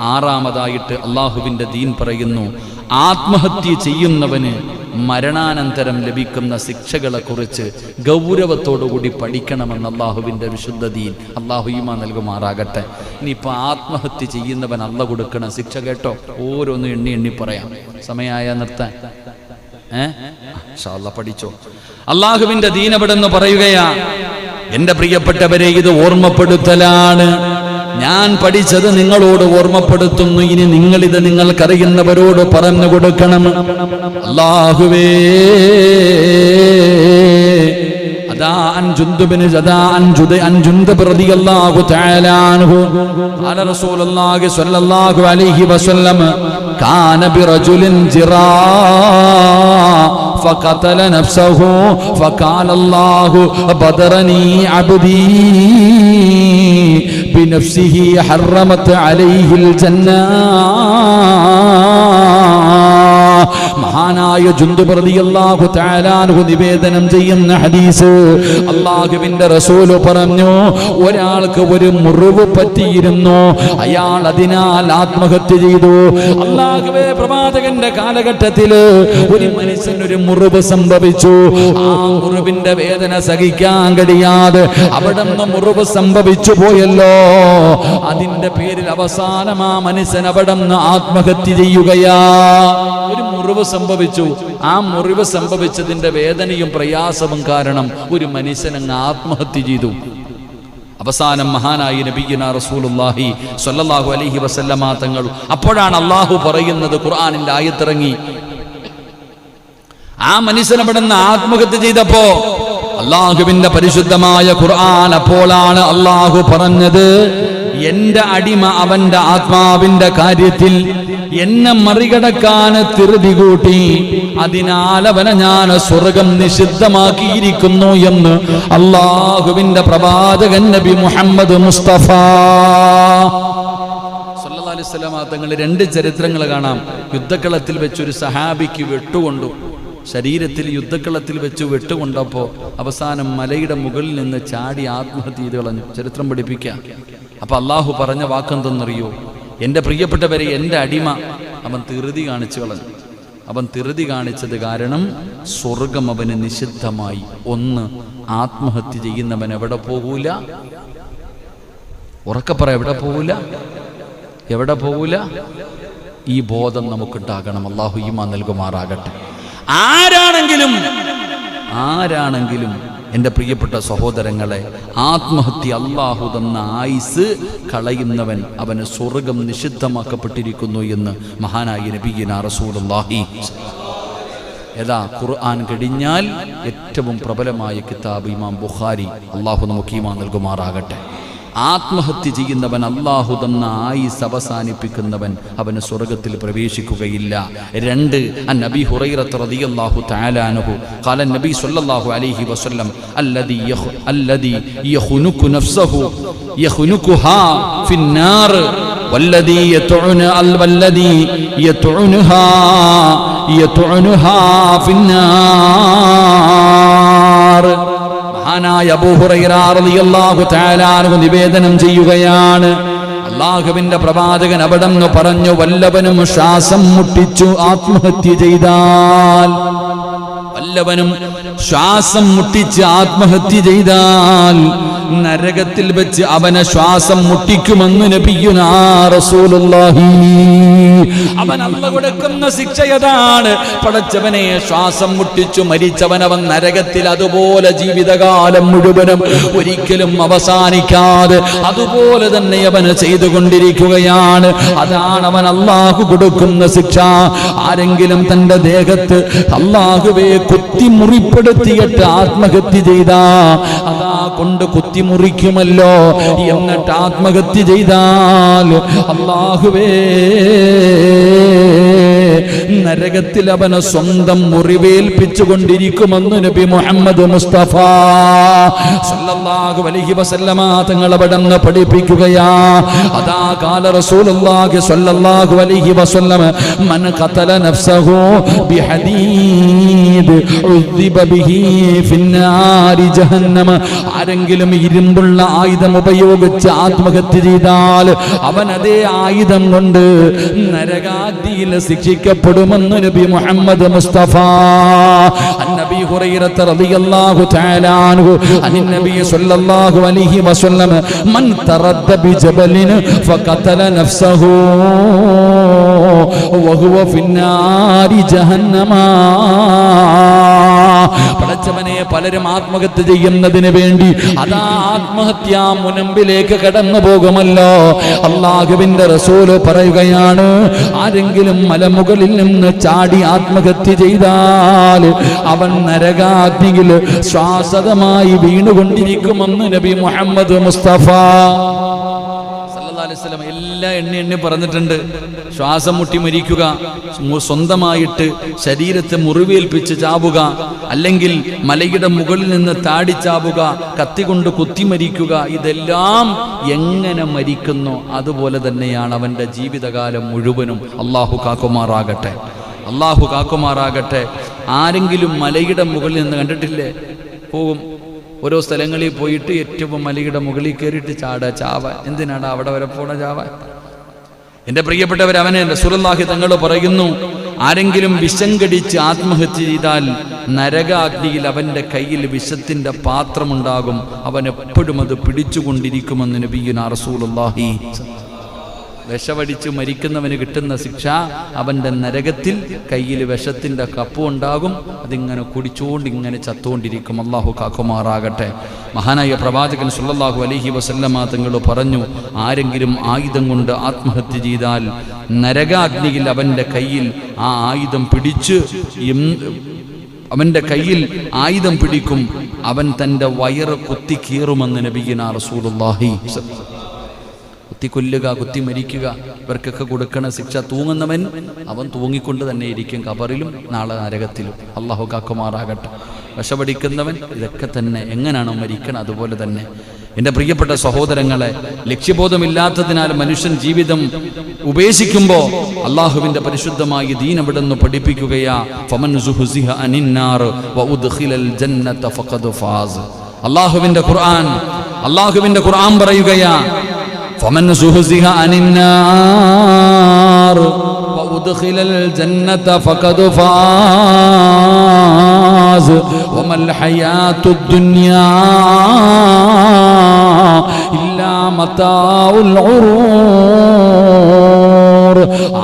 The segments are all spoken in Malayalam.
ആറാമതായിട്ട് അള്ളാഹുവിന്റെ ദീൻ പറയുന്നു ആത്മഹത്യ ചെയ്യുന്നവന് മരണാനന്തരം ലഭിക്കുന്ന ശിക്ഷകളെക്കുറിച്ച് ഗൗരവത്തോടുകൂടി പഠിക്കണമെന്ന് അള്ളാഹുവിന്റെ വിശുദ്ധ ദീൻ അള്ളാഹുയുമാ നൽകുമാറാകട്ടെ. ഇനിയിപ്പോൾ ആത്മഹത്യ ചെയ്യുന്നവൻ അള്ള കൊടുക്കണ ശിക്ഷ കേട്ടോ? ഓരോന്ന് എണ്ണി എണ്ണി പറയാം. സമയമായ നിർത്താൻ ഏഹ് പഠിച്ചോ. അവിടെ നിന്ന് പറയുകയാ? എന്റെ പ്രിയപ്പെട്ടവരെ ഇത് ഓർമ്മപ്പെടുത്തലാണ്. ഞാൻ പഠിച്ചത് നിങ്ങളോട് ഓർമ്മപ്പെടുത്തുന്നു ഇനി നിങ്ങളിത് നിങ്ങൾക്കറിയുന്നവരോട് പറഞ്ഞു കൊടുക്കണം അള്ളാഹുവേ അതാ അൻ ജുന്ദുബിന് അതാ അൻ ജുദ അൻ ജുന്ദബ് റളിയല്ലാഹു തആല അൻഹു ഖാല റസൂലുള്ളാഹി സ്വല്ലല്ലാഹു അലൈഹി വസല്ലം കാന ബിറജുലിൻ ജിറാ فقتل نفسه فقال الله بدرني عبدي بنفسه حرمت عليه الجنة മഹാനായ ജുന്തുപ്രതിയല്ലാഹു താലാൻഹു നിവേദനം ചെയ്യുന്ന ഹദീസ്. അള്ളാഹുവിന്റെ റസൂൽ പറഞ്ഞു ഒരാൾക്ക് ഒരു മുറിവ് പറ്റിയിരുന്നു. അയാൾ അതിനാൽ ആത്മഹത്യ ചെയ്തു. അള്ളാഹുവേ പ്രവാചകന്റെ കാലഘട്ടത്തിൽ ഒരു മനുഷ്യൻ ഒരു മുറിവ് സംഭവിച്ചു. ആ മുറിവിന്റെ വേദന സഹിക്കാൻ കഴിയാതെ അവിടെ നിന്ന് മുറിവ് സംഭവിച്ചു പോയല്ലോ. അതിന്റെ പേരിൽ അവസാനം ആ മനുഷ്യൻ അവിടെ നിന്ന് ആത്മഹത്യ ചെയ്യുകയാ. ഒരു മുറിവ് സംഭവിച്ചു. ആ മുറിവ് സംഭവിച്ചതിന്റെ വേദനയും പ്രയാസവും കാരണം ഒരു മനുഷ്യൻ അങ്ങ് ആത്മഹത്യ ചെയ്തു. അവസാനം മഹാനായി നബിയുന റസൂലുല്ലാഹി സ്വല്ലല്ലാഹു അലൈഹി വസല്ലമ തങ്ങൾ അപ്പോഴാണ് അള്ളാഹു പറയുന്നത് ഖുർആനിന്റെ ആയത്തിറങ്ങി. ആ മനുഷ്യൻ അവിടെ നിന്ന് ആത്മഹത്യ ചെയ്തപ്പോ അള്ളാഹുവിന്റെ പരിശുദ്ധമായ ഖുർആൻ അപ്പോഴാണ് അള്ളാഹു പറഞ്ഞത് എന്റെ അടിമ അവന്റെ ആത്മാവിന്റെ കാര്യത്തിൽ എന്നെ മറികടക്കാൻ തിരുതി കൂട്ടി. അതിനാൽ അവനെ ഞാൻ സ്വർഗം നിഷിദ്ധമാക്കിയിരിക്കുന്നു എന്ന് അള്ളാഹുവിന്റെ പ്രവാചകൻ നബി മുഹമ്മദ് മുസ്തഫ. വസല്ലമ തങ്ങൾ രണ്ട് ചരിത്രങ്ങൾ കാണാം. യുദ്ധക്കളത്തിൽ വെച്ച് ഒരു സഹാബിക്ക് വെട്ടുകൊണ്ടു. ശരീരത്തിൽ യുദ്ധക്കളത്തിൽ വെച്ച് വെട്ടുകൊണ്ടപ്പോൾ അവസാനം മലയുടെ മുകളിൽ നിന്ന് ചാടി ആത്മഹത്യ ചെയ്ത് കളഞ്ഞു. ചരിത്രം പഠിപ്പിക്കാം. അപ്പൊ അള്ളാഹു പറഞ്ഞ വാക്കെന്തെന്നറിയോ? എന്റെ പ്രിയപ്പെട്ടവരെ എന്റെ അടിമ അവൻ തിറുതി കാണിച്ചു കളഞ്ഞു. അവൻ തിറുതി കാണിച്ചത് കാരണം സ്വർഗം അവന് നിഷിദ്ധമായി. ഒന്ന് ആത്മഹത്യ ചെയ്യുന്നവൻ എവിടെ പോകൂല? ഉറക്കപ്പറ എവിടെ പോകൂല? എവിടെ പോകൂല? ഈ ബോധം നമുക്കുണ്ടാകണം. അള്ളാഹു ഈമാ നൽകുമാറാകട്ടെ. ആരാണെങ്കിലും ആരാണെങ്കിലും എന്റെ പ്രിയപ്പെട്ട സഹോദരങ്ങളെ ആത്മഹത്യ അള്ളാഹു തന്ന ആയിസ് കളയുന്നവൻ അവന് സ്വർഗം നിഷിദ്ധമാക്കപ്പെട്ടിരിക്കുന്നു എന്ന് മഹാനായ നബീന റസൂലുള്ളാഹി ഏതാ ഖുർആൻ കഴിഞ്ഞാൽ ഏറ്റവും പ്രബലമായ കിതാബ് ഇമാം ബുഖാരി അള്ളാഹു നമുക്ക് ഈമാ നൽകുമാറാകട്ടെ. ആത്മഹത്യ ചെയ്യുന്നവൻ അള്ളാഹു തന്ന ആയുസ് അവസാനിപ്പിക്കുന്നവൻ അവന് സ്വർഗത്തിൽ പ്രവേശിക്കുകയില്ല രണ്ട് നബി ഹുറൈറത്ത് റളിയല്ലാഹു തആല അൻഹു ഖാല നബി സ്വല്ലല്ലാഹു അലൈഹി വസല്ലം അല്ലദി യഖ് അല്ലദി യഖുനുകു നഫ്സഹു യഖുനുകുഹാ ഫിന്നാർ والذي يطعن والذي يطعنها يطعنها في النار മഹാനായ നിവേദനം ചെയ്യുകയാണ്. അള്ളാഹുവിന്റെ പ്രവാചകൻ അവിടെന്ന് പറഞ്ഞു വല്ലവനും ശ്വാസം മുട്ടിച്ചു ആത്മഹത്യ ചെയ്താൽ വല്ലവനും ശ്വാസം മുട്ടിച്ച് ആത്മഹത്യ ചെയ്താൽ നരകത്തിൽ വെച്ച് അവനെ ശ്വാസം മുട്ടിക്കുമെന്ന് അവൻ അല്ല കൊടുക്കുന്ന ശിക്ഷയതാണ് പടച്ചവനെ ശ്വാസം മുട്ടിച്ചു മരിച്ചവൻ അവൻ നരകത്തിൽ അതുപോലെ ജീവിതകാലം മുഴുവനും ഒരിക്കലും അവസാനിക്കാതെ അതുപോലെ തന്നെ അവന് ചെയ്തുകൊണ്ടിരിക്കുകയാണ്. അതാണ് അവൻ അള്ളാഹു കൊടുക്കുന്ന ശിക്ഷ. ആരെങ്കിലും തന്റെ ദേഹത്ത് അള്ളാഹുവെ കുത്തി മുറിപ്പെടുത്തിയിട്ട് ആത്മഹത്യ ചെയ്ത. അതാ കൊണ്ട് കുത്തി മുറിക്കുമല്ലോ എന്നിട്ട് ആത്മഹത്യ ചെയ്താൽ അള്ളാഹുവേ നരകത്തിൽ അവനെ സ്വന്തം മുറിവേൽപ്പിച്ചു മുറിവേൽപ്പിച്ചുകൊണ്ടിരിക്കുമെന്ന് നബി മുഹമ്മദ് മുസ്തഫ സല്ലല്ലാഹു അലൈഹി വസല്ലമ തങ്ങൾ പഠിപ്പിക്കുകയാ. അതാ കാല റസൂലുള്ളാഹി സല്ലല്ലാഹു അലൈഹി വസല്ലമ മൻ ഖതല നഫ്സഹു ബിഹി ആരെങ്കിലും ഇരുമ്പുള്ള ആയുധം ഉപയോഗിച്ച് ആത്മഹത്യ ചെയ്താൽ അവൻ അതേ ആയുധം കൊണ്ട് നരകാഗ്നിയിൽ വിധിക്കപ്പെടുമെന്ന് നബി മുഹമ്മദ് മുസ്തഫ. നബി ഹുറൈറത്ത് റളിയല്ലാഹു തആല അൻഹു. അനി നബി അലൈഹി വസല്ലം മൻ തറദ്ദ ബിജബലിൻ ഫഖതല നഫ്സഹു. വഹുവ ഫിന്നാരി ജഹന്നമാ. പടച്ചവനെ പലരും ആത്മഹത്യ ചെയ്യുന്നതിന് വേണ്ടി അതാ ആത്മഹത്യ മുനമ്പിലേക്ക് കടന്നു പോകുമല്ലോ. അള്ളാഹുവിന്റെ റസൂൽ പറയുകയാണ് ആരെങ്കിലും മലമുകളിൽ നിന്ന് ചാടി ആത്മഹത്യ ചെയ്താൽ അവൻ നരകാഗ്നിയിൽ ശ്വാസതമായി വീണുകൊണ്ടിരിക്കുമെന്ന് നബി മുഹമ്മദ് മുസ്തഫ വസല്ലം എല്ലാ എണ്ണി എണ്ണി പറഞ്ഞിട്ടുണ്ട്. ശ്വാസം മുട്ടി മരിക്കുക സ്വന്തമായിട്ട് ശരീരത്തെ മുറിവേൽപ്പിച്ച് ചാവുക അല്ലെങ്കിൽ മലയുടെ മുകളിൽ നിന്ന് താടി ചാവുക കത്തികൊണ്ട് കുത്തി മരിക്കുക ഇതെല്ലാം എങ്ങനെ മരിക്കുന്നു അതുപോലെ തന്നെയാണ് അവന്റെ ജീവിതകാലം മുഴുവനും. അള്ളാഹു കാക്കുമാറാകട്ടെ. അള്ളാഹു കാക്കുമാറാകട്ടെ. ആരെങ്കിലും മലയുടെ മുകളിൽ നിന്ന് കണ്ടിട്ടില്ലേ? പോകും ഓരോ സ്ഥലങ്ങളിൽ പോയിട്ട് ഏറ്റവും മലയുടെ മുകളിൽ കയറിയിട്ട് ചാട ചാവ. എന്തിനാണ് അവിടെ വരെ പോണ ചാവ? എന്റെ പ്രിയപ്പെട്ടവർ അവനെ റസൂലുള്ളാഹി തങ്ങൾ പറയുന്നു ആരെങ്കിലും വിഷം കടിച്ച് ആത്മഹത്യ ചെയ്താൽ നരകാഗ്നിയിൽ അവന്റെ കയ്യിൽ വിഷത്തിന്റെ പാത്രമുണ്ടാകും. അവൻ എപ്പോഴും അത് പിടിച്ചുകൊണ്ടിരിക്കുമെന്ന് നബിയുന റസൂലുള്ളാഹി വിഷവടിച്ച് മരിക്കുന്നവന് കിട്ടുന്ന ശിക്ഷ അവന്റെ നരകത്തിൽ കയ്യിൽ വിഷത്തിന്റെ കപ്പും ഉണ്ടാകും. അതിങ്ങനെ കുടിച്ചുകൊണ്ട് ഇങ്ങനെ ചത്തുകൊണ്ടിരിക്കും അള്ളാഹു കാക്കുമാറാകട്ടെ. മഹാനായ പ്രവാചകൻ സുല്ലാഹു അലഹി വസല്ലമ തങ്ങൾ പറഞ്ഞു ആരെങ്കിലും ആയുധം കൊണ്ട് ആത്മഹത്യ ചെയ്താൽ നരകാഗ്നിയിൽ അവന്റെ കയ്യിൽ ആ ആയുധം പിടിച്ച് അവന്റെ കയ്യിൽ ആയുധം പിടിക്കും. അവൻ തന്റെ വയറ് കുത്തി കീറുമെന്ന് നബിയിന റസൂലുള്ളാഹി കുത്തിക്കൊല്ലുക കുത്തി മരിക്കുക ഇവർക്കൊക്കെ കൊടുക്കണ ശിക്ഷ തൂങ്ങുന്നവൻ അവൻ തൂങ്ങിക്കൊണ്ട് തന്നെ ഇരിക്കും കബറിലും നാളെ നരകത്തിലും. അള്ളാഹു കാക്കുമാറാകട്ടെ. വിഷപടിക്കുന്നവൻ ഇതൊക്കെ തന്നെ. എങ്ങനെയാണോ മരിക്കണം അതുപോലെ തന്നെ. എന്റെ പ്രിയപ്പെട്ട സഹോദരങ്ങളെ ലക്ഷ്യബോധമില്ലാത്തതിനാൽ മനുഷ്യൻ ജീവിതം ഉപേക്ഷിക്കുമ്പോൾ അള്ളാഹുവിന്റെ പരിശുദ്ധമായി ദീൻ അവിടെ നിന്ന് പഠിപ്പിക്കുകയാ. ഫമൻ അനിന്നാർ വഉദ്ഖിലൽ ജന്നത ഫാസ്. അള്ളാഹുവിന്റെ ഖുർആൻ അള്ളാഹുവിന്റെ ഖുർആൻ പറയുകയാ فمن زهزها عن النار وأدخل الجنة فقد فاز وما الحياة الدنيا إلا متاع الغرور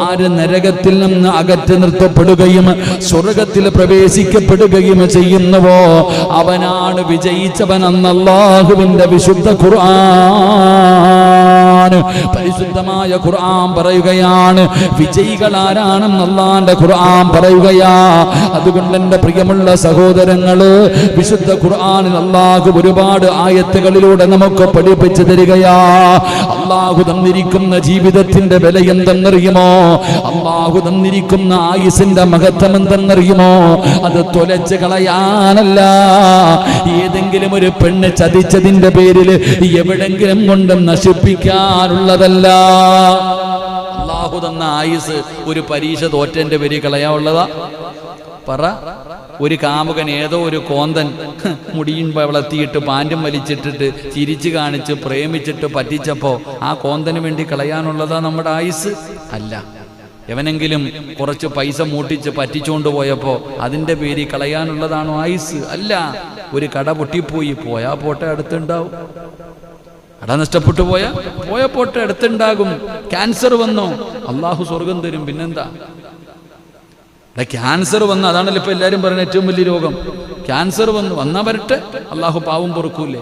ആര് നരകത്തിൽ നിന്ന് അകറ്റി നിർത്തപ്പെടുകയും സ്വർഗത്തിൽ പ്രവേശിക്കപ്പെടുകയും ചെയ്യുന്നുവോ അവനാണ് വിജയിച്ചവൻ അന്നല്ലാഹുവിന്റെ വിശുദ്ധ ഖുർആൻ പരിശുദ്ധമായ ഖുർആൻ പറയുകയാണ്. വിജയികൾ ആരാണെന്ന് അള്ളാന്റെ ഖുർആൻ പറയുകയാ. അതുകൊണ്ട് എന്റെ പ്രിയമുള്ള സഹോദരങ്ങൾ വിശുദ്ധ ഖുർആനിൽ അള്ളാഹു ഒരുപാട് ആയത്തുകളിലൂടെ നമുക്ക് പഠിപ്പിച്ചു തരികയാ. അള്ളാഹു തന്നിരിക്കുന്ന ജീവിതത്തിന്റെ വില എന്തെന്നറിയുമോ? അള്ളാഹു തന്നിരിക്കുന്ന ആയുസിന്റെ മഹത്വം എന്തെന്നറിയുമോ? അത് തൊലച്ച് കളയാനല്ല. ഏതെങ്കിലും ഒരു പെണ്ണ് ചതിച്ചതിന്റെ പേരിൽ എവിടെങ്കിലും കൊണ്ട് നശിപ്പിക്കാനുള്ളതല്ല. അള്ളാഹു തന്ന ആയുസ് ഒരു പരീക്ഷ തോറ്റന്റെ പേര് കളയാനുള്ളതാ. പറ. ഒരു കാമുകൻ ഏതോ ഒരു കോന്തൻ മുടിയും വളർത്തിയിട്ട് പാന്റും വലിച്ചിട്ടിട്ട് ചിരിച്ചു കാണിച്ച് പ്രേമിച്ചിട്ട് പറ്റിച്ചപ്പോ ആ കോന്തന് വേണ്ടി കളയാനുള്ളതാ നമ്മുടെ ആയുസ്? അല്ല. എവനെങ്കിലും കുറച്ച് പൈസ മൂട്ടിച്ച് പറ്റിച്ചുകൊണ്ട് പോയപ്പോ അതിന്റെ പേര് കളയാനുള്ളതാണോ ആയുസ്? അല്ല. ഒരു കട പൊട്ടിപ്പോയി പോയാ പോട്ടെ അടുത്തുണ്ടാവും. കട നഷ്ടപ്പെട്ടു പോയ പോയ പോട്ടെ അടുത്തുണ്ടാകും. ക്യാൻസർ വന്നോ. അള്ളാഹു സ്വർഗം തരും പിന്നെന്താ? എടാ ക്യാൻസർ വന്നു. അതാണല്ലോ ഇപ്പൊ എല്ലാരും പറയുന്നത് ഏറ്റവും വലിയ രോഗം. ക്യാൻസർ വന്നു. വന്നാ വരട്ടെ. അള്ളാഹു പാവം പൊറുക്കൂലേ.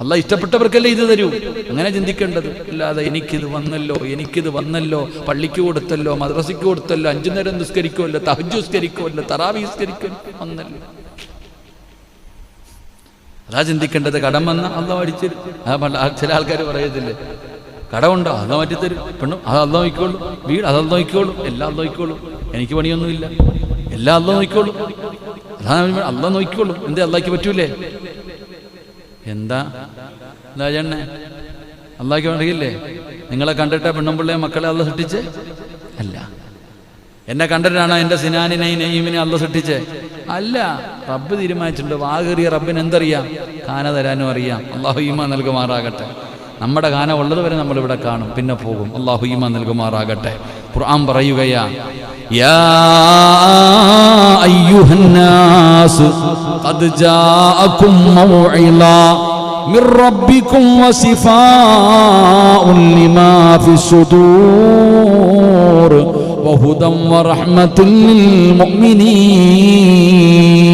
അള്ളാഹ് ഇഷ്ടപ്പെട്ടവർക്കല്ലേ ഇത് തരൂ. അങ്ങനെ ചിന്തിക്കേണ്ടത്. അല്ലാതെ എനിക്കിത് വന്നല്ലോ എനിക്കിത് വന്നല്ലോ. പള്ളിക്ക് കൊടുത്തല്ലോ മദ്രസയ്ക്ക് കൊടുത്തല്ലോ അഞ്ചു നേരം നിസ്കരിക്കുമല്ലോ തഹജ് നിസ്കരിക്കുമല്ലോ തറാവി നിസ്കരിക്കുമല്ലോ വന്നല്ലോ. അതാ ചിന്തിക്കേണ്ടത്. കടം വന്ന അല്ല ആ ചില ആൾക്കാർ പറയത്തില്ലേ കടമുണ്ടോ? അത് മാറ്റിത്തരും. പെണ്ണും അത് അത് നോക്കിക്കോളും. വീട് അത് നോക്കിക്കോളും. എല്ലാം അത് നോക്കിക്കോളും. എനിക്ക് പണിയൊന്നുമില്ല. എല്ലാം അല്ല നോക്കിക്കോളൂ. അതാണ് അല്ല നോക്കിക്കോളൂ. എന്തേ അല്ലാക്കി പറ്റൂലേ? എന്താ? എന്താ ചേണ്ണേ അള്ളാഹ്ക്ക് വേണ്ടിയില്ലേ നിങ്ങളെ കണ്ടിട്ട പെണ്ണും പെണ്ണുമ്പിള്ളയെ മക്കളെ അല്ല സൃഷ്ടിച്ച്? അല്ല. എന്നെ കണ്ടിട്ടാണോ എന്റെ സിനാനിനെയും നെയ്മിനെ അല്ല സൃഷ്ടിച്ച്? അല്ല. റബ്ബ് തീരുമാനിച്ചിട്ടുണ്ട്. വാകേറിയ റബ്ബിന് എന്തറിയാം? കാന തരാനും അറിയാം. അള്ളാഹു ഈമ നൽകുമാറാകട്ടെ. നമ്മുടെ കാന ഉള്ളത് വരെ നമ്മൾ ഇവിടെ കാണും പിന്നെ പോകും അള്ളാഹു ഈമ നൽകുമാറാകട്ടെ ഖുർആൻ പറയുകയാ യാ അയ്യുഹന്നാസ് ഖദ് ജാഅകും മൗഇള من ربكم وشفاء لما في الصدور وهدى ورحمة للمؤمنين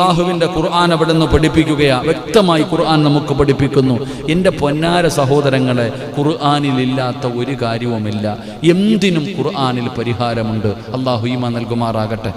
അള്ളാഹുവിന്റെ ഖുർആൻ അവിടെ നിന്ന് പഠിപ്പിക്കുകയാണ് വ്യക്തമായി ഖുർആൻ നമുക്ക് പഠിപ്പിക്കുന്നു. എന്റെ പൊന്നാര സഹോദരങ്ങളെ ഖുർആാനിലില്ലാത്ത ഒരു കാര്യവുമില്ല. എന്തിനും ഖുർആാനിൽ പരിഹാരമുണ്ട്. അള്ളാഹു ഈമ നൽകുമാറാകട്ടെ.